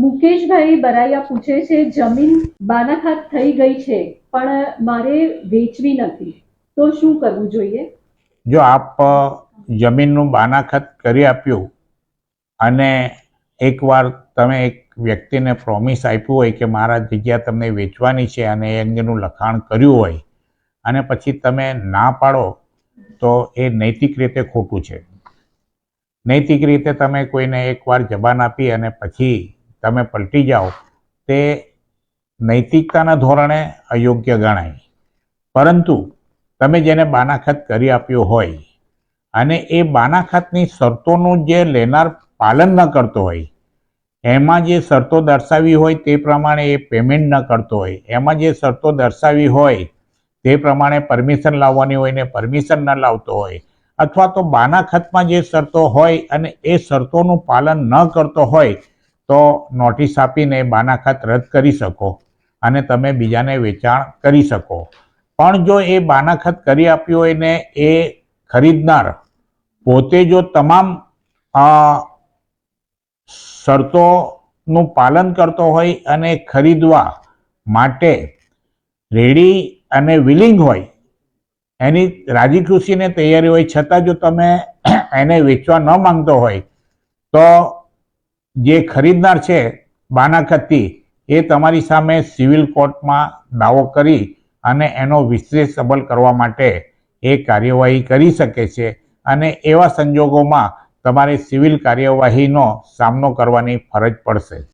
મુકેશભાઈ બરાયા પૂછે છે, જમીન બાનાખાત થઈ ગઈ છે, પણ મારે વેચવી નથી. તો શું કરવું જોઈએ? જો આપ જમીનનું બાનાખત કરી આપ્યું અને એકવાર તમે એક વ્યક્તિને પ્રોમિસ આપ્યું હોય કે મારા જગ્યા તમને વેચવાની છે અને એ અંગેનું લખાણ કર્યું હોય અને પછી તમે ના પાડો, તો એ નૈતિક રીતે ખોટું છે. નૈતિક રીતે તમે કોઈને એકવાર જબાન આપી અને પછી તમે પલટી જાઓ, તે નૈતિકતાના ધોરણે અયોગ્ય ગણાય. પરંતુ તમે જેને બાનાખત કરી આપ્યો હોય અને એ બાનાખતની શરતોનું જે લેનાર પાલન ન કરતો હોય, એમાં જે શરતો દર્શાવી હોય તે પ્રમાણે એ પેમેન્ટ ન કરતો હોય, એમાં જે શરતો દર્શાવી હોય તે પ્રમાણે પરમિશન લાવવાની હોય ને પરમિશન ન લાવતો હોય, અથવા તો બાનાખતમાં જે શરતો હોય અને એ શરતોનું પાલન ન કરતો હોય તો નોટિસ આપીને બાનાખત રદ કરી શકો અને તમે બીજાને વેચાણ કરી શકો. પણ જો એ બાનાખત કરી આપ્યું હોય ને એ ખરીદનાર પોતે જો તમામ શરતોનું પાલન કરતો હોય અને ખરીદવા માટે રેડી અને વિલિંગ હોય, એની રાજી ખુશીને તૈયારી હોય, છતાં જો તમે એને વેચવા ન માંગતો હોય, તો જે ખરીદનાર છે બાનાકતી એ તમારી સામે સિવિલ કોર્ટમાં દાવો કરી અને એનો વિશેષ સબલ કરવા માટે એ કાર્યવાહી કરી શકે છે અને એવા સંજોગોમાં તમારે સિવિલ કાર્યવાહીનો સામનો કરવાની ફરજ પડશે.